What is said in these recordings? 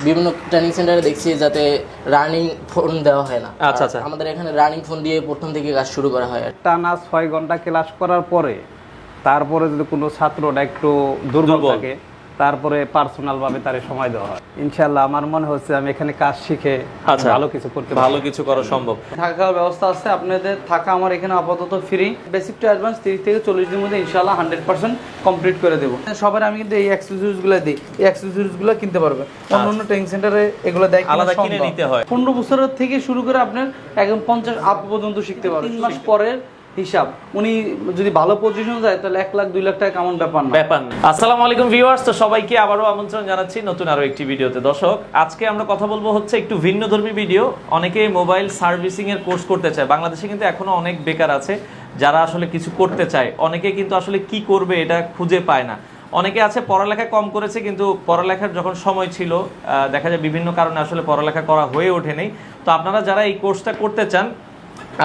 বিভিন্ন ট্রেনিং সেন্টারে দেখছি যাতে রানিং ফোন দেওয়া হয় না আচ্ছা, আচ্ছা। আমাদের এখানে রানিং ফোন দিয়ে প্রথম থেকে কাজ শুরু করা হয় আর টানা ছয় ঘণ্টা ক্লাস করার পরে তারপরে যদি কোনো ছাত্রটা একটু দুর্বল। থাকে তারপরে পার্সোনাল ভাবে তার সময় দেওয়া হয়। ইনশাল্লাহ আমার মনে হচ্ছে আমি এখানে কাজ শিখে আচ্ছা। ভালো কিছু করতে ভালো কিছু করা সম্ভব। থাকা খাওয়ার ব্যবস্থা আছে আপনাদের থাকা আমার এখানে আপাতত ফ্রি বেসিক টু অ্যাডভান্স তিরিশ থেকে চল্লিশ দিনের মধ্যে ইনশাল্লাহ হান্ড্রেড পার্সেন্ট কমপ্লিট করে দেবো। সবার আমি কিন্তু এই অ্যাক্সেসরিজগুলো দিই। এই অ্যাক্সেসরিজগুলো কিনতে পারবে অন্য অন্য ট্রেনিং সেন্টারে এগুলো দেয় আলাদা কিনে নিতে হয়। পনেরো বছরের থেকে শুরু করে আপনার একদম পঞ্চাশ আপ পর্যন্ত শিখতে পারবেন। তিন মাস পরের হিসাব। উনি যদি ভালো পজিশন যায়, তাহলে এক লাখ, দুই লাখ টাকা কেমন ব্যাপার না? ব্যাপার না। আসসালামু আলাইকুম ভিউয়ার্স তো সবাইকে আবারও আমন্ত্রণ জানাচ্ছি নতুন আরও একটি ভিডিওতে। দর্শক, আজকে আমরা কথা বলব হচ্ছে একটু ভিন্ন ধর্মী ভিডিও অনেকে মোবাইল সার্ভিসিং এর কোর্স করতে চায়। বাংলাদেশে কিন্তু এখনও অনেক বেকার আছে, যারা আসলে কিছু করতে চায়। অনেকে কিন্তু আসলে কি করবে এটা খুঁজে পায় না। অনেকে আছে, পড়ালেখা কম করেছে, কিন্তু পড়ালেখার যখন সময় ছিল দেখা যায় বিভিন্ন কারণে আসলে পড়ালেখা করা হয়ে ওঠেনি। তো আপনারা যারা এই কোর্সটা করতে চান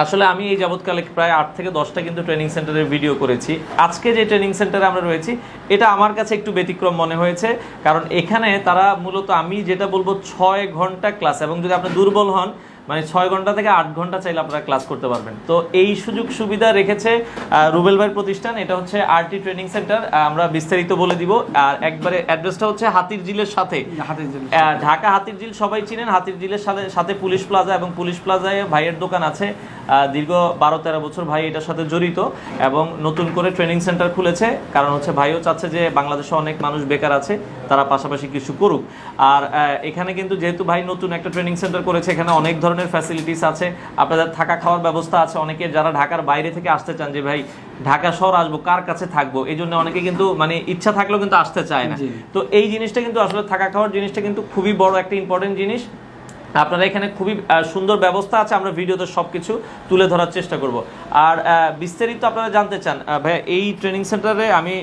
আসলে আমি এই যাবৎকালে প্রায় আট থেকে দশটা কিন্তু ট্রেনিং সেন্টারের ভিডিও করেছি। আজকে যে ট্রেনিং সেন্টারে আমরা রয়েছি, এটা আমার কাছে একটু ব্যতিক্রম মনে হয়েছে, কারণ এখানে তারা মূলত আমি যেটা বলব ছয় ঘণ্টা ক্লাস এবং যদি আপনি দুর্বল হন মানে ছয় ঘণ্টা থেকে আট ঘণ্টা চাইলে আপনারা ক্লাস করতে পারবেন। তো এই সুযোগ সুবিধা রেখেছে রুবেল ভাইয়ের প্রতিষ্ঠান। এটা হচ্ছে আরটি ট্রেনিং সেন্টার আমরা বিস্তারিত বলে দিব। আর একবারে অ্যাড্রেসটা হচ্ছে হাতির জিলের সাথে। ঢাকা হাতির ঝিল সবাই চিনেন। হাতির ঝিলের সাথে সাথে পুলিশ প্লাজা এবং পুলিশ প্লাজায় ভাইয়ের দোকান আছে। দীর্ঘ বারো তেরো বছর ভাই এটার সাথে জড়িত এবং নতুন করে ট্রেনিং সেন্টার খুলেছে। কারণ হচ্ছে ভাইও চাচ্ছে যে বাংলাদেশে অনেক মানুষ বেকার আছে। তারা পাশাপাশি কিছু করুক। আর এখানে কিন্তু যেহেতু ভাই নতুন একটা ট্রেনিং সেন্টার করেছে এখানে অনেক ধরনের ফ্যাসিলিটিস আছে। আপনাদের থাকা খাওয়ার ব্যবস্থা আছে। অনেকে যারা ঢাকার বাইরে থেকে আসতে চান যে ভাই ঢাকা শহর আসব কার কাছে থাকব? এই জন্য অনেকে কিন্তু মানে ইচ্ছা থাকলেও কিন্তু আসতে চায় না। তো এই জিনিসটা কিন্তু আসলে থাকা খাওয়ার জিনিসটা কিন্তু খুবই বড় একটা ইম্পর্টেন্ট জিনিস। আপনারা এখানে খুবই সুন্দর ব্যবস্থা আছে। আমরা ভিডিওতে সবকিছু তুলে ধরার চেষ্টা করব। আর বিস্তারিত আপনারা জানতে চান ভাইয়া এই ট্রেনিং সেন্টারে আমি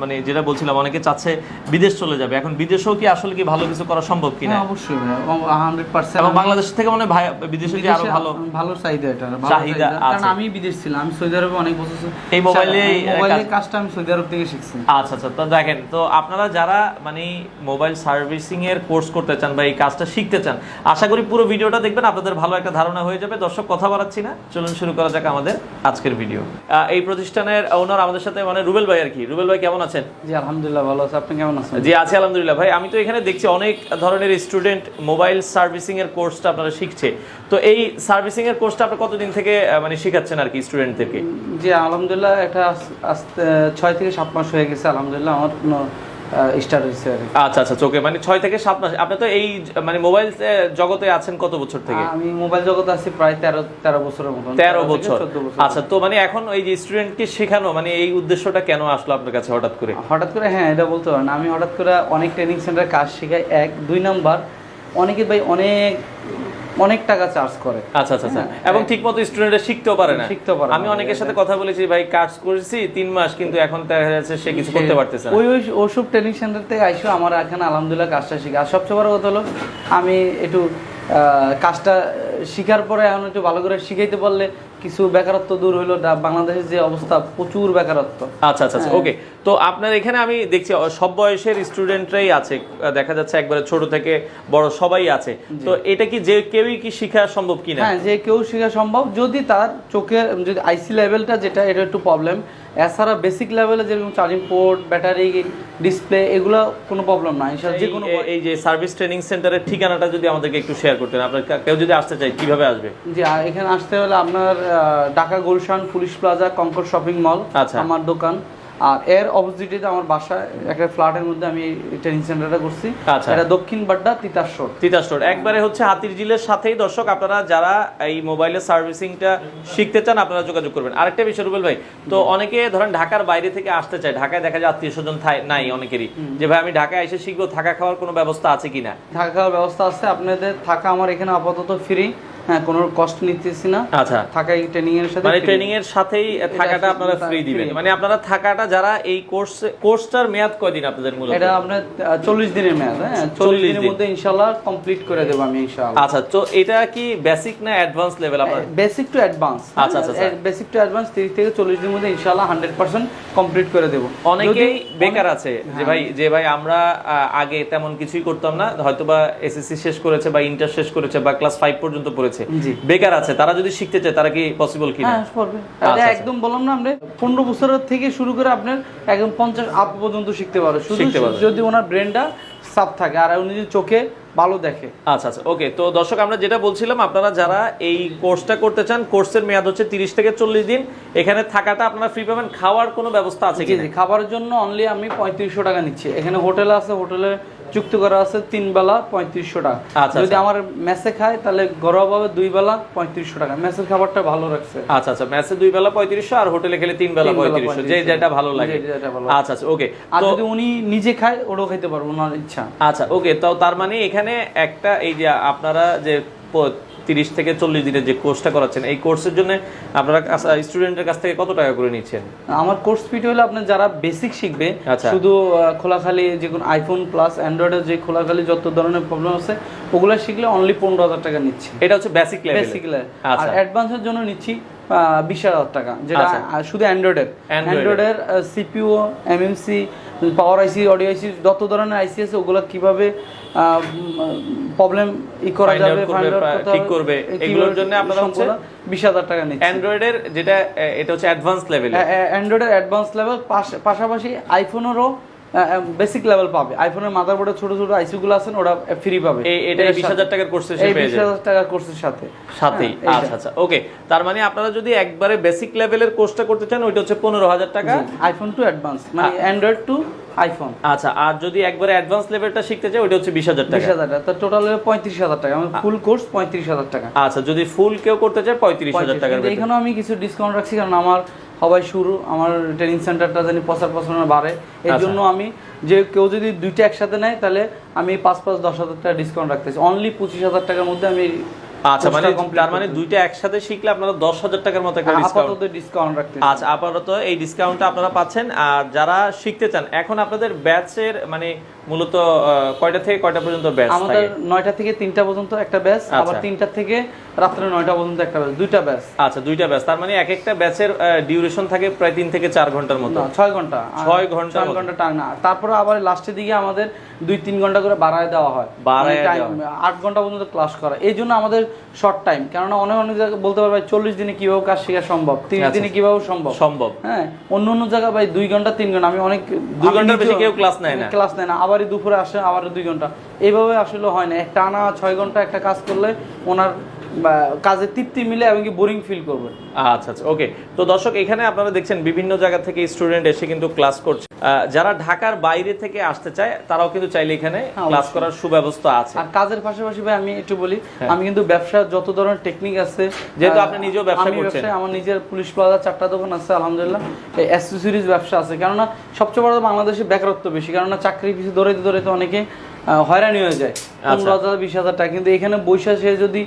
মানে যেটা বলছিলাম অনেকে চাচ্ছে বিদেশ চলে যাবে। এখন বিদেশেও কি আসলে কি ভালো কিছু করা সম্ভব কিনা হ্যাঁ অবশ্যই হান্ড্রেড পার্সেন্ট এবং বাংলাদেশ থেকে মনে ভাই বিদেশে যে আরও ভালো ভালো চাহিদা এটা চাহিদা। কারণ আমি বিদেশ ছিলাম আমি সৌদি আরবে অনেক বছর এই মোবাইলেই, হ্যাঁ, মোবাইলের কাজটা আমি সৌদি আরব থেকে শিখছি। আচ্ছা আচ্ছা তো দেখেন তো আপনারা যারা মানে মোবাইল সার্ভিসিং এর কোর্স করতে চান বা এই কাজটা শিখতে চান আশা করি পুরো ভিডিওটা দেখবেন আপনাদের ভালো একটা ধারণা হয়ে যাবে। দর্শক কথা বাড়াচ্ছি না। চলুন শুরু করা যাক আমাদের আজকের ভিডিও এই প্রতিষ্ঠানের ওনার আমাদের সাথে মানে রুবেল ভাই আর কি। রুবেল ভাই কেমন আছেন? জি আলহামদুলিল্লাহ ভালো আছে। আপনি কেমন আছেন? জি আছি আলহামদুলিল্লাহ ভাই। আমি তো এখানে দেখছি অনেক ধরনের স্টুডেন্ট মোবাইল সার্ভিসিং এর কোর্সটা আপনারা শিখছে। তো এই সার্ভিসিং এর কোর্সটা আপনারা কতদিন থেকে মানে শেখাচ্ছেন আর কি স্টুডেন্টদেরকে জি আলহামদুলিল্লাহ এটা আস- আস্তে ছয় থেকে সাত মাস হয়ে গেছে। আলহামদুলিল্লাহ আমার স্টার্ট হয়েছে আচ্ছা আচ্ছা চোখে মানে ছয় থেকে সাত মাস। আপনি তো এই মানে মোবাইল জগতে আছেন কত বছর থেকে? আমি মোবাইল জগতে আছি প্রায় তেরো তেরো বছরের মতন। তেরো বছর। 14 বছর। আচ্ছা তো মানে এখন এই যে স্টুডেন্টকে শেখানো মানে এই উদ্দেশ্যটা কেন আসলো আপনার কাছে হঠাৎ করে? হঠাৎ করে হ্যাঁ এটা বলতে পারেন। আমি হঠাৎ করে অনেক ট্রেনিং সেন্টারে কাজ শেখাই। এক দুই নাম্বার অনেকে ভাই অনেক অনেক টাকা চার্জ করে। আচ্ছা আচ্ছা আচ্ছা। হ্যাঁ, এবং ঠিকমতো স্টুডেন্টরা শিখতেও পারে না। শিখতেও পারে আমি অনেকের সাথে কথা বলেছি ভাই কাজ করেছি তিন মাস কিন্তু এখন দেখা যাচ্ছে সে কিছু করতে পারতেছে না। ওই ওই ওসব ট্রেনিং সেন্টার থেকে আইসো আমার এখানে আলহামদুলিল্লাহ কাজটা শিখে। আর সবচেয়ে বড় কথা হলো আমি একটু আহ, কাজটা শিখার পরে এখন একটু ভালো করে শিখাইতে পারলে কিছু বেকারত্ব দূর হইল বাংলাদেশের যে অবস্থা প্রচুর বেকারত্ব। আচ্ছা আচ্ছা হ্যাঁ। ওকে। তো আপনার এখানে আমি দেখছি সব বয়সের স্টুডেন্টরাই আছে দেখা যাচ্ছে একবারে ছোট থেকে বড় সবাই আছে। তো এটা কি যে কেউই কি শেখা সম্ভব কিনা? হ্যাঁ যে কেউ শেখা সম্ভব যদি তার চোখের যদি আইসি লেভেলটা যেটা এটা একটু প্রবলেম এছাড়া বেসিক লেভেলে যেরকম চার্জিং পোর্ট ব্যাটারি ডিসপ্লে এগুলো কোনো প্রবলেম না। এছাড়া যে কোনো এই- এই যে সার্ভিস ট্রেনিং সেন্টারের ঠিকানাটা যদি আমাদেরকে একটু শেয়ার করতেন আপনার কেউ যদি আসতে চায় কীভাবে আসবে? জি আর এখানে আসতে হলে আপনার Dhaka Gulshan police plaza Concord shopping mall আচ্ছা। আমার দোকান। আর এর অপোজিটে আমার বাসায় একটা ফ্ল্যাটের মধ্যে আমি ট্রেনিং সেন্টারটা করছি। আচ্ছা। এটা দক্ষিণ বাড্ডা তিতাস রোড। তিতাস স্টোর একবারে হচ্ছে হাতির ঝিলের সাথেই দর্শক আপনারা যারা এই মোবাইলের সার্ভিসিংটা শিখতে চান আপনারা যোগাযোগ করবেন। আরেকটা বিষয় রুবেল ভাই তো অনেকে ধরেন ঢাকার বাইরে থেকে আসতে চায়। ঢাকায় দেখা যায় আত্মীয় স্বজন নাই অনেকেরই। যে ভাই আমি ঢাকায় এসে শিখব থাকা খাওয়ার কোনো ব্যবস্থা আছে কিনা? থাকা খাওয়ার ব্যবস্থা আছে। আপনাদের থাকা আমার এখানে আপাতত ফ্রি হ্যাঁ কোনো কষ্ট নিতেছি না। আচ্ছা। থাকাই ট্রেনিং এর সাথে মানে ট্রেনিং এর সাথেই থাকাটা আপনারা ফ্রি দিবেন। মানে আপনারা থাকাটা যারা এই কোর্স কোর্সটার মেয়াদ কয়দিন আপনাদের মূলত? এটা আপনার চল্লিশ দিনের মেয়াদ হ্যাঁ? 40 দিনের মধ্যে ইনশাল্লাহ কমপ্লিট করে দেবো আমি ইনশাল্লাহ আচ্ছা তো এটা কি বেসিক না অ্যাডভান্স লেভেল আপনার? বেসিক টু অ্যাডভান্স আচ্ছা, আচ্ছা। বেসিক টু অ্যাডভান্স তিরিশ থেকে চল্লিশ দিনের মধ্যে হান্ড্রেড পার্সেন্ট কমপ্লিট করে দেবো। অনেকেই বেকার আছে যে হ্যাঁ। ভাই যে ভাই আমরা আগে তেমন কিছুই করতাম না হয়তোবা এসএসসি শেষ করেছে বা ইন্টার শেষ করেছে বা ক্লাস ফাইভ পর্যন্ত পড়েছে। জি। বেকার আছে তারা যদি শিখতে চায় তারা কি পসিবল পারবে এটা আচ্ছা। একদম বললাম না আমরা। পনেরো বছরের থেকে শুরু করে আপনার একদম পঞ্চাশ আপ পর্যন্ত শিখতে পারো। শুধু। যদি ওনার ব্রেনটা সাফ থাকে আর উনি যদি চোখে ভালো দেখে। আচ্ছা আচ্ছা ওকে তো দর্শক আমরা যেটা বলছিলাম আপনারা যারা এই কোর্সটা করতে চান কোর্সের মেয়াদ হচ্ছে তিরিশ থেকে চল্লিশ দিন। এখানে থাকাটা আপনারা ফ্রি পাবেন। খাওয়ার কোনো ব্যবস্থা আছে কি খাবারের জন্য অনলি আমি পঁয়ত্রিশশো টাকা নিচ্ছি। এখানে হোটেল আছে হোটেলে চুক্তি করা আছে তিন বেলা পঁয়ত্রিশশো টাকা। আচ্ছা, যদি আচ্ছা। আমার মেসে খায় তাহলে ঘরোয়াভাবে দুই বেলা পঁয়ত্রিশশো টাকা। মেসের খাবারটা ভালো রাখছে। আচ্ছা আচ্ছা। মেসে দুই বেলা পঁয়ত্রিশশো আর হোটেলে খেলে তিন বেলা পঁয়ত্রিশশো। যে যেটা ভালো লাগে। যেটা আচ্ছা আচ্ছা। ওকে আর যদি উনি নিজে খায় ওটাও খেতে পারব ওনার ইচ্ছা। আচ্ছা ওকে তো তার মানে এখানে একটা এই যে আপনারা যে তিরিশ থেকে চল্লিশ দিনের যে কোর্সটা করাচ্ছেন এই কোর্সের জন্য আপনারা স্টুডেন্টের কাছ থেকে কত টাকা করে নিচ্ছেন আমার কোর্স ফিট হলে আপনার যারা বেসিক শিখবে আচ্ছা। শুধু খোলাখালি যে কোনো আইফোন প্লাস অ্যান্ড্রয়েডের যে খোলাখালি যত ধরনের প্রবলেম আছে ওগুলো শিখলে অনলি পনেরো হাজার টাকা নিচ্ছি এটা হচ্ছে বেসিক লেভেল বেসিক আর আচ্ছা অ্যাডভান্সের জন্য নিচ্ছি বিশ হাজার টাকা যেটা আচ্ছা। শুধু অ্যান্ড্রয়েডের। অ্যান্ড্রয়েডের CPU MMC power IC audio IC যত ধরনের আইসি আছে ওগুলো কীভাবে প্রবলেম ই করা যাবে ঠিক করবে। এগুলোর জন্য আপনারা হচ্ছে বিশ হাজার টাকা নিচ্ছে। অ্যান্ড্রয়েডের যেটা এটা হচ্ছে অ্যাডভান্স লেভেল অ্যান্ড্রয়েডের অ্যাডভান্স লেভেল পাশাপাশি আইফোনেরও বেসিক লেভেল পাবে। আইফোনের মাদারবোর্ডের ছোট ছোট আইসি গুলো আছেন ওরা ফ্রি পাবে। এটা বিশ। হাজার টাকার কোর্সে বিশ হাজার টাকার কোর্সের সাথে। সাথেই। হ্যাঁ, আচ্ছা আচ্ছা। ওকে তার মানে আপনারা যদি একবারে বেসিক লেভেলের কোর্সটা করতে চান ওইটা হচ্ছে পনেরো হাজার টাকা। আইফোন টু অ্যাডভান্স মানে অ্যান্ড্রয়েড টু আইফোন আচ্ছা আর যদি একবারে অ্যাডভান্স লেভেলটা শিখতে চাই ওইটা হচ্ছে বিশ হাজার বিশ টাকা। হাজার টাকা টোটাল পঁয়ত্রিশ হাজার টাকা। আমার ফুল কোর্স পঁয়ত্রিশ হাজার টাকা। আচ্ছা যদি ফুল কেউ করতে চায় পঁয়ত্রিশ হাজার 35 টাকার এখানেও আমি কিছু ডিসকাউন্ট রাখছি কারণ আমার সবাই শুরু আমার ট্রেনিং সেন্টারটা জানি প্রচার প্রচারণা বাড়ে এর আচ্ছা। জন্য আমি যে কেউ যদি দুইটা একসাথে নেয় তাহলে আমি পাঁচ পাঁচ দশ হাজার টাকা ডিসকাউন্ট রাখতেছি অনলি পঁচিশ হাজার টাকার মধ্যে আমি আচ্ছা মানে তার মানে দুইটা একসাথে শিখলে আপনারা দশ হাজার টাকার মতো একটা ডিসকাউন্ট ডিসকাউন্ট রাখতেছি আচ্ছা আপাতত এই ডিসকাউন্টটা আপনারা পাচ্ছেন। আর যারা শিখতে চান এখন আপনাদের ব্যাচের মানে মূলত কয়টা থেকে কয়টা পর্যন্ত ব্যাচ আমাদের নয়টা থেকে তিনটা পর্যন্ত একটা ব্যাচ আবার আচ্ছা। তিনটা থেকে রাত্রে নয়টা পর্যন্ত একটা ব্যাচ দুইটা ব্যাচ আচ্ছা দুইটা ব্যাচ তার মানে এক একটা ব্যাচের ডিউরেশন থাকে প্রায় তিন থেকে চার ঘণ্টার মতো। ছয় ঘণ্টা। ছয় ঘণ্টার ছয় ঘণ্টা টাইম না তারপরে আবার লাস্টের দিকে আমাদের দুই তিন ঘণ্টা করে বাড়ায় দেওয়া হয়। বাড়ায় মানে আট ঘণ্টা পর্যন্ত ক্লাস করা। এই জন্য আমাদের শর্ট টাইম কেননা অনেক অনেক জায়গায় বলতে পারবে চল্লিশ দিনে কীভাবে কাজ শেখা সম্ভব? তিরিশ আচ্ছা। দিনে কীভাবে সম্ভব? সম্ভব। হ্যাঁ অন্য অন্য জায়গায় ভাই দুই ঘণ্টা তিন ঘণ্টা। আমি অনেক দুই ঘণ্টার বেশি কেউ ক্লাস নেয় না। ক্লাস নেয় না। আবারই দুপুরে আসে আবার দুই ঘণ্টা। এইভাবে আসলে হয় না। একটা টানা ছয় ঘণ্টা একটা কাজ করলে ওনার বা, কাজের তৃপ্তি মিলে এবং কি বোরিং ফিল করবে? আচ্ছা আচ্ছা ওকে তো দর্শক এখানে আপনারা দেখছেন বিভিন্ন জায়গা থেকে স্টুডেন্ট এসে কিন্তু ক্লাস করছে। যারা ঢাকার বাইরে থেকে আসতে চায় তারাও কিন্তু চাইলে এখানে হ্যাঁ, ক্লাস করার সুব্যবস্থা আছে। আর কাজের পাশাপাশি ভাই আমি একটু বলি হ্যাঁ। আমি কিন্তু ব্যবসার যত ধরনের টেকনিক আছে যেহেতু আপনি নিজেও ব্যবসা করছেন। আমার নিজের পুলিশ প্লাজা চারটা দোকান আছে আলহামদুলিল্লাহ। এই অ্যাসেসরিজ ব্যবসা আছে। কেননা সবচেয়ে বড় বাংলাদেশে বেকারত্ব বেশি। কেননা চাকরি পিছু দৌড়াইতে দৌড়াইতে অনেকে হয়রানি হয়ে যায়। আচ্ছা। পনেরো হাজার বিশ হাজার টাকা। কিন্তু এখানে বৈশা সে যদি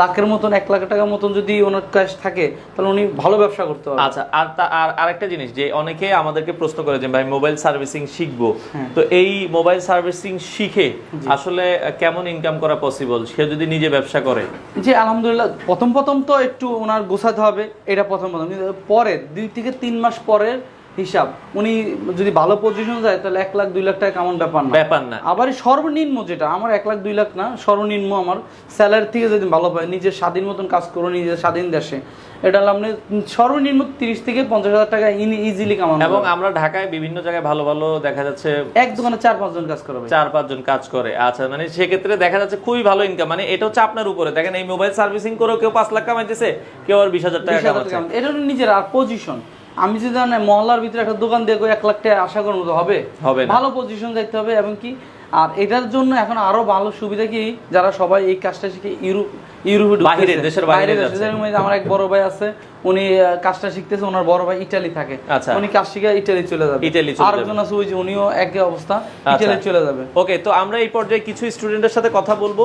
লাখের মতন এক লাখ টাকার মতন যদি ওনার ক্যাশ থাকে তাহলে উনি ভালো ব্যবসা করতে পারবে আচ্ছা আর আর আরেকটা জিনিস যে অনেকে আমাদেরকে প্রশ্ন করে যে ভাই মোবাইল সার্ভিসিং শিখব? হ্যাঁ। তো এই মোবাইল সার্ভিসিং শিখে আসলে কেমন ইনকাম করা পসিবল সে যদি নিজে ব্যবসা করে। জি আলহামদুলিল্লাহ প্রথম প্রথম তো একটু ওনার গোছাতে হবে এটা প্রথম প্রথম। কিন্তু পরে দুই থেকে তিন মাস পরের হিসাব। উনি যদি ভালো পজিশন যায় তাহলে এক লাখ দুই লাখ টাকা কেমন ব্যাপার না। ব্যাপার না। আবার সর্বনিম্ন যেটা আমার এক লাখ দুই লাখ না সর্বনিম্ন আমার স্যালারি থেকে যদি ভালো পায় নিজের স্বাধীন মতন কাজ করো নিজের স্বাধীন দেশে এটা হলো আপনি সর্বনিম্ন তিরিশ থেকে পঞ্চাশ হাজার টাকা ইজিলি কামানো এবং আমরা ঢাকায় বিভিন্ন জায়গায় ভালো ভালো দেখা যাচ্ছে এক দোকানে চার পাঁচজন কাজ করবে চার পাঁচজন কাজ করে। আচ্ছা মানে সেক্ষেত্রে দেখা যাচ্ছে খুবই ভালো ইনকাম মানে এটা হচ্ছে আপনার উপরে। দেখেন এই মোবাইল সার্ভিসিং করেও কেউ পাঁচ লাখ কামাইতেছে কেউ আর বিশ হাজার টাকা কামাচ্ছে। এটা হলো নিজের আর পজিশন আমি যদি মহল্লার ভিতরে একটা দোকান দিয়ে এক লাখ টাকা আশা করার মতো হবে? হবে ভালো পজিশন যাইতে হবে এবং কি? আর এটার জন্য এখন আরও ভালো সুবিধা কি? যারা সবাই এই কাজটা শিখে ইউরোপ ইউরোপে। বাহিরে, দেশের বাইরে দেশে। যাচ্ছে। যেরকম এই যে আমার এক বড় ভাই আছে উনি কাজটা শিখতেছে ওনার বড় ভাই ইটালি থাকে আচ্ছা। উনি কাজ শিখে ইটালি চলে যাবে ইটালি চলে যাবে। একজন আছে ওই যে উনিও একই অবস্থা আচ্ছা। ইটালি চলে যাবে ওকে তো আমরা এই পর্যায়ে কিছু স্টুডেন্টের সাথে কথা বলব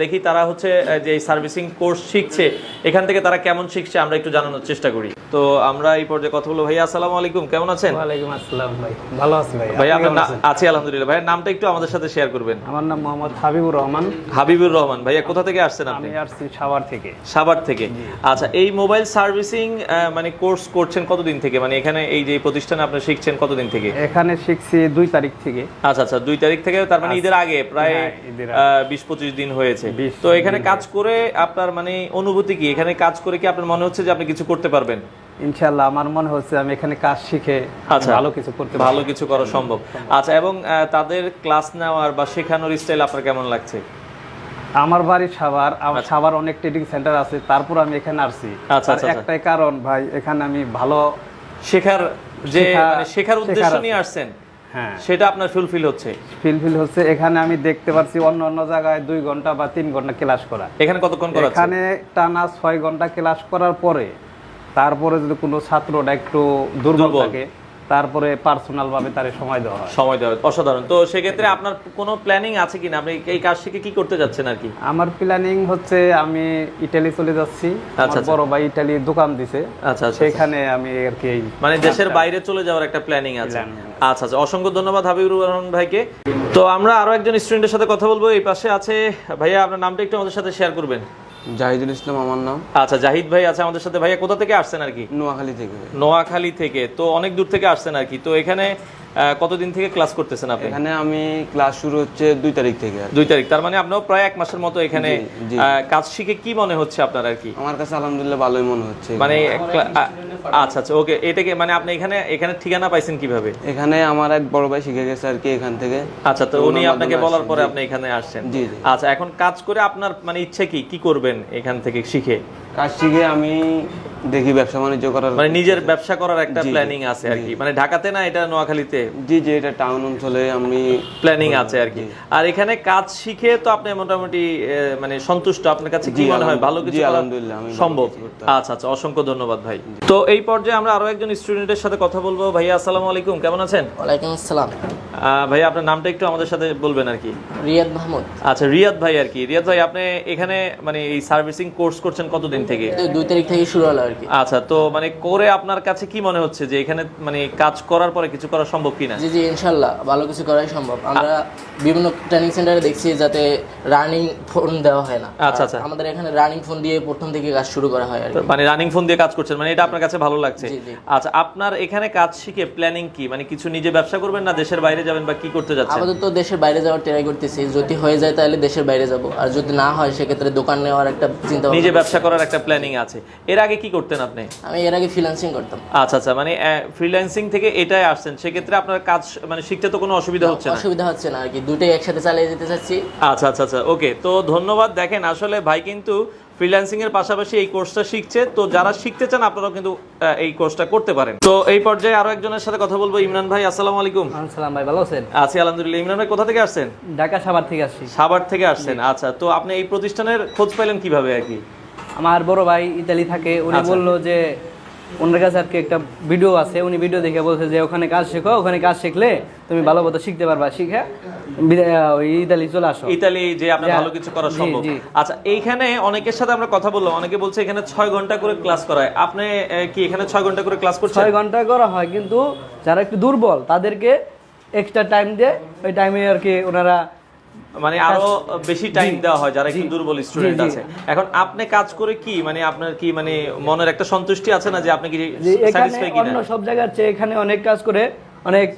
দেখি তারা হচ্ছে যে সার্ভিসিং কোর্স শিখছে এখান থেকে তারা কেমন শিখছে আমরা একটু জানানোর চেষ্টা করি তো আমরা এই পর্যায়ে কথা বলব ভাইয়া আসসালামু আলাইকুম কেমন আছেন ওয়ালাইকুম আসসালাম ভাই ভালো আছি ভাই ভাইয়া আপনার? আছি আলহামদুলিল্লাহ ভাইয়া নামটা একটু আমাদের সাথে শেয়ার করবেন আমার নাম মোহাম্মদ হাবিবুর রহমান হাবিবুর রহমান ভাইয়া কোথা থেকে আসছেন আপনি আমি আসছি সাভার থেকে। সাভার থেকে। আচ্ছা এই মোবাইল সার্ভিসিং মানে কোর্স করছেন কতদিন থেকে? মানে এখানে এই যে প্রতিষ্ঠানে আপনি শিখছেন কতদিন থেকে? এখানে শিখছি দুই তারিখ থেকে। আচ্ছা আচ্ছা দুই তারিখ থেকে তার মানে ঈদের আগে প্রায় হ্যাঁ, বিশ পঁচিশ দিন হয়েছে। তো এখানে কাজ করে আপনার মানে অনুভূতি কি? এখানে কাজ করে কি আপনার মনে হচ্ছে যে আপনি কিছু করতে পারবেন? ইনশাল্লাহ আমার মনে হচ্ছে আমি এখানে কাজ শিখে আচ্ছা। ভালো কিছু করতে ভালো কিছু করা সম্ভব। আচ্ছা এবং তাদের ক্লাস নেওয়ার বা শেখানোর স্টাইল আপনার কেমন লাগছে? আমার বাড়ি সাভার আমার সাভার অনেক ট্রেডিং সেন্টার আছে তারপর আমি এখানে আসছি। আচ্ছা, আচ্ছা, আচ্ছা। একটাই কারণ ভাই এখানে আমি ভালো শেখার যে মানে শেখার উদ্দেশ্য নিয়ে আসছেন হ্যাঁ। সেটা আপনার ফুলফিল হচ্ছে? ফিল ফিল হচ্ছে। এখানে আমি দেখতে পাচ্ছি অন্য অন্য জায়গায় দুই ঘণ্টা বা তিন ঘণ্টা ক্লাস করা। এখানে কতক্ষণ করাচ্ছে এখানে টানা ছয় ঘণ্টা ক্লাস করার পরে তারপরে যদি কোনো ছাত্রটা একটু দুর্বল। থাকে তারপরে পার্সোনাল ভাবে তার সময় দেওয়া হয়। সময় দেওয়া অসাধারণ। তো সেক্ষেত্রে আপনার কোনো প্ল্যানিং আছে কিনা? আপনি এই কাজ শিখে কি করতে যাচ্ছেন আর কি? আমার প্ল্যানিং হচ্ছে আমি ইটালি চলে যাচ্ছি। আমার আচ্ছা। বড় ভাই ইটালি দোকান দিছে। আচ্ছা আচ্ছা সেখানে আমি আর কি মানে দেশের বাইরে চলে যাওয়ার একটা প্ল্যানিং আছে। আচ্ছা আচ্ছা। অসংখ্য ধন্যবাদ হাবিবুর রহমান ভাইকে। তো আমরা আরও একজন স্টুডেন্টের সাথে কথা বলব। এই পাশে আছে ভাইয়া আপনার নামটা একটু আমাদের সাথে শেয়ার করবেন। জাহিদুল ইসলাম আমার নাম। আচ্ছা জাহিদ ভাই আছে আমাদের সাথে। ভাইয়া কোথা থেকে আসছেন আর কি? নোয়াখালী থেকে। নোয়াখালী থেকে। তো অনেক দূর থেকে আসছেন আর কি। তো এখানে কতদিন থেকে ক্লাস করতেছেন আপনি? এখানে আমি ক্লাস শুরু হচ্ছে দুই তারিখ থেকে দুই তারিখ। তার মানে আপনার প্রায় এক মাসের মতো এখানে কাজ শিখে কি মনে হচ্ছে আপনার আর কি? আমার কাছে আলহামদুলিল্লাহ ভালোই মনে হচ্ছে। মানে আচ্ছা আচ্ছা ওকে এটাকে মানে আপনি এখানে এখানে ঠিকানা পাইছেন কীভাবে? এখানে আমার এক বড় ভাই শিখে গেছে আর কি এখান থেকে। আচ্ছা তো উনি আপনাকে বলার পরে আপনি এখানে আসছেন। জি। আচ্ছা এখন কাজ করে আপনার মানে ইচ্ছে কি কি করবেন এখান থেকে শিখে? কাজ শিখে আমি দেখি ব্যবসা বাণিজ্য করার মানে নিজের ব্যবসা করার একটা জি, জি, প্ল্যানিং আছে আর কি। মানে ঢাকাতে না এটা নোয়াখালীতে? জি যে এটা টাউন অঞ্চলে আমি প্ল্যানিং আছে আর কি। আর এখানে কাজ শিখে তো আপনি মোটামুটি মানে সন্তুষ্ট? আপনার কাছে কি মনে হয় ভালো কিছু আলহামদুলিল্লাহ, আমি সম্ভব? আচ্ছা আচ্ছা অসংখ্য ধন্যবাদ ভাই। তো এই পর্যায়ে আমরা আরও একজন স্টুডেন্টের সাথে কথা বলব। ভাইয়া আসসালামু আলাইকুম কেমন আছেন? ওয়ালাইকুম আসসালাম। আহ, ভাইয়া আপনার নামটা একটু আমাদের সাথে বলবেন আর কি। রিয়াদ মাহমুদ। আচ্ছা রিয়াদ ভাই আর কি। রিয়াদ ভাই আপনি এখানে মানে এই সার্ভিসিং কোর্স করছেন কতদিন থেকে? দুই তারিখ থেকে শুরু হলো আর কি আচ্ছা তো মানে করে আপনার কাছে কি মনে হচ্ছে যে এখানে মানে কাজ করার পরে কিছু করা সম্ভব কিনা? জি জি ইনশাল্লাহ ভালো কিছু করাই সম্ভব। আমরা বিভিন্ন ট্রেনিং সেন্টারে দেখছি যাতে রানিং ফোন দেওয়া হয় না। আচ্ছা, আচ্ছা। আমাদের এখানে রানিং ফোন দিয়ে প্রথম থেকে কাজ শুরু করা হয় আর মানে রানিং ফোন দিয়ে কাজ করছেন মানে এটা আপনার কাছে ভালো লাগছে। আচ্ছা আপনার এখানে কাজ শিখে প্ল্যানিং কি? মানে কিছু নিজে ব্যবসা করবেন না দেশের বাইরে যাবেন বা কি করতে যাচ্ছেন? আপাতত দেশের বাইরে যাওয়ার ট্রাই করতেছি। যদি হয়ে যায় তাহলে দেশের বাইরে যাব। আর যদি না হয় সেক্ষেত্রে দোকান নেওয়ার একটা চিন্তা নিজে ব্যবসা করার একটা প্ল্যানিং আছে। এর আগে কি করতেন আপনি? আমি এর আগে ফ্রিল্যান্সিং করতাম। আচ্ছা আচ্ছা মানে ফ্রিল্যান্সিং থেকে এটাই আসছেন। সেক্ষেত্রে আপনার কাজ মানে শিখতে তো কোনো অসুবিধা হচ্ছে না? অসুবিধা হচ্ছে না আর কি দুটোই একসাথে চালিয়ে যেতে চাচ্ছি। আচ্ছা আচ্ছা আচ্ছা ওকে। তো ধন্যবাদ। দেখেন আসলে ভাই কিন্তু ফ্রিল্যান্সিং এর পাশাপাশি এই কোর্সটা শিখছে। তো যারা শিখতে চান আপনারাও কিন্তু এই কোর্সটা করতে পারেন। তো এই পর্যায়ে আরও একজনের সাথে কথা বলব। ইমরান ভাই আসসালামু আলাইকুম। সালাম ভাই ভালো আছেন? আছি আলহামদুলিল্লাহ। ইমরান ভাই কোথা থেকে আসছেন? ঢাকা সাভার থেকে আসছি। সাভার থেকে আসছেন। আচ্ছা তো আপনি এই প্রতিষ্ঠানের খোঁজ পাইলেন কীভাবে আর কি? আমার বড় ভাই ইতালি থাকে উনি আচ্ছা। বলল যে ওনার কাছে আর কি একটা ভিডিও আছে। উনি ভিডিও দেখে বলছে যে ওখানে কাজ শেখো ওখানে কাজ শিখলে তুমি ভালো মতো শিখতে পারবা শিখে ওই ইতালি চলে আসো। ইতালি যে আপনার যা- ভালো কিছু করা সম্ভব। আচ্ছা এইখানে অনেকের সাথে আমরা কথা বললাম অনেকে বলছে এখানে ছয় ঘণ্টা করে ক্লাস করায়। আপনি কি এখানে ছয় ঘণ্টা করে ক্লাস করছেন? ছয় ঘণ্টা করা হয় কিন্তু যারা একটু দুর্বল তাদেরকে এক্সট্রা টাইম দিয়ে ওই টাইমে আর কি ওনারা মানে আরও বেশি টাইম দেওয়া হয় যারা একটু দুর্বল স্টুডেন্ট আছে। এখন আপনি কাজ করে কি? মানে আপনার কি মানে মনের একটা সন্তুষ্টি আছে না যে আপনি কি স্যাটিসফাই কিনা? অন্য সব জায়গার চেয়ে এখানে অনেক কাজ করে অনেক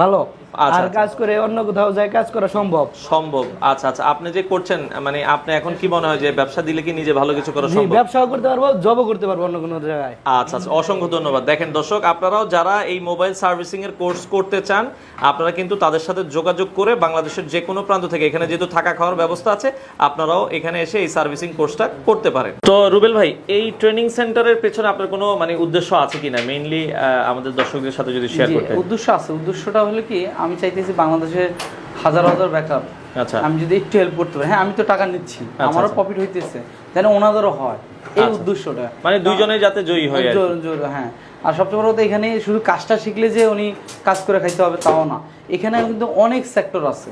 ভালো। আর আচ্ছা। কাজ করে অন্য কোথাও যায় কাজ করা সম্ভব। সম্ভব। আচ্ছা আচ্ছা আপনি যে করছেন মানে আপনি এখন কি মনে হয় যে ব্যবসা দিলে কি নিজে ভালো কিছু করা সম্ভব? ব্যবসাও করতে পারব জবও করতে পারব অন্য কোনো জায়গায়। আচ্ছা আচ্ছা অসংখ্য ধন্যবাদ। দেখেন দর্শক আপনারাও যারা এই মোবাইল সার্ভিসিং এর কোর্স করতে চান আপনারা কিন্তু তাদের সাথে যোগাযোগ করে বাংলাদেশের যে কোনো প্রান্ত থেকে এখানে যেহেতু থাকা খাওয়ার ব্যবস্থা আছে আপনারাও এখানে এসে এই সার্ভিসিং কোর্সটা করতে পারেন। তো রুবেল ভাই এই ট্রেনিং সেন্টারের পেছনে আপনার কোনো মানে উদ্দেশ্য আছে কিনা? মেইনলি আমাদের দর্শকদের সাথে যদি শেয়ার জি, করতেন। উদ্দেশ্য আছে। উদ্দেশ্যটা হলো কি আমি চাইতেছি বাংলাদেশে হাজার হাজার ব্যাকআপ আচ্ছা। আমি যদি একটু হেল্প করতে পারি। হ্যাঁ আমি তো টাকা নিচ্ছি। আমারও আচ্ছা। প্রফিট হইতেছে। যেন ওনাদেরও হয়। এই আচ্ছা। উদ্দেশ্যটা। মানে দুইজনে যাতে জয়ী হয় আর জোর- জোর, হ্যাঁ। আর সবচেয়ে বড় কথা এখানে শুধু কাজটা শিখলে যে উনি কাজ করে খাইতে হবে তাও না। এখানে কিন্তু অনেক সেক্টর আছে।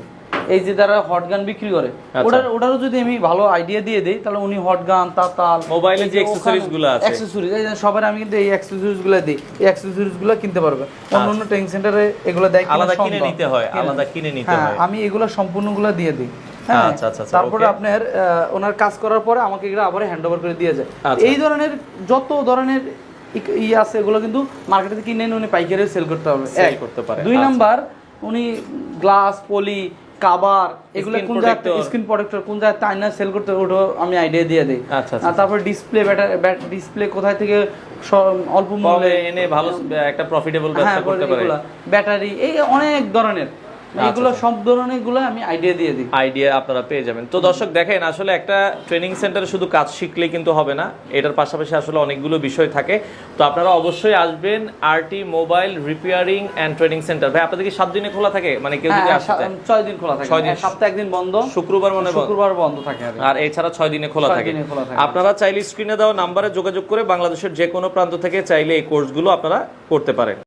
এই যে যারা হট গান বিক্রি করে আচ্ছা। ওটার ওটারও যদি আমি ভালো আইডিয়া দিয়ে দিই তাহলে উনি হট গান তাতাল মোবাইলে যে accessories গুলো আছে। অ্যাক্সেসরিজ এই সবার আমি কিন্তু এই অ্যাক্সেসরিজগুলো দিই এই অ্যাক্সেসরিজগুলো কিনতে পারবে অন্য অন্য ট্রেনিং সেন্টারে এগুলো দেয়। আলাদা কিনে নিতে হয়, আলাদা কিনে নিতে হ্যাঁ, হয়। আমি এগুলো সম্পূর্ণগুলো দিয়ে দিই হ্যাঁ আচ্ছা, আচ্ছা, তারপরে আপনার ওনার কাজ করার পরে আমাকে এগুলো আবার হ্যান্ড ওভার করে দিয়ে যায়। এই ধরনের যত ধরনের ই- আছে এগুলো কিন্তু মার্কেটে কিনে উনি পাইকারি সেল করতে হবে Sell করতে পারে, দুই। নাম্বার উনি গ্লাস পলি কাবার এগুলো কোন জায়গায় স্ক্রিন প্রোটেক্টর কোন জায়গায় তাই না সেল করতে ওঠো আমি আইডিয়া দিয়ে দিই। আচ্ছা, আচ্ছা। আর তারপর ডিসপ্লে ব্যাটার ডিসপ্লে কোথায় থেকে অল্প মূল্যে এনে ভালো একটা প্রফিটেবল ব্যবসা হ্যাঁ করতে পারে। ব্যাটারি এই অনেক ধরনের। এগুলো সব ধরনেরগুলো আমি আইডিয়া দিয়ে দিই। আইডিয়া আপনারা পেয়ে যাবেন। তো দর্শক দেখেন আসলে একটা ট্রেনিং সেন্টারে শুধু কাজ শিখলে কিন্তু হবে না। এটার পাশাপাশি আসলে অনেকগুলো বিষয় থাকে। তো আপনারা অবশ্যই আসবেন RT mobile repairing and training centre ভাই আপনাদের কি সাত দিনে খোলা থাকে? মানে কেউ যদি হ্যাঁ, আসতে ছয় দিন খোলা থাকে। ছয় দিন। সপ্তাহে একদিন বন্ধ। শুক্রবার মনে শুক্রবার বন্ধ থাকে আর এছাড়া ছয় দিনে খোলা থাকে। দিনে খোলা থাকে। আপনারা চাইলে স্ক্রিনে দেওয়া নাম্বারে যোগাযোগ করে বাংলাদেশের যে কোনো প্রান্ত থেকে চাইলে এই কোর্সগুলো আপনারা করতে পারেন।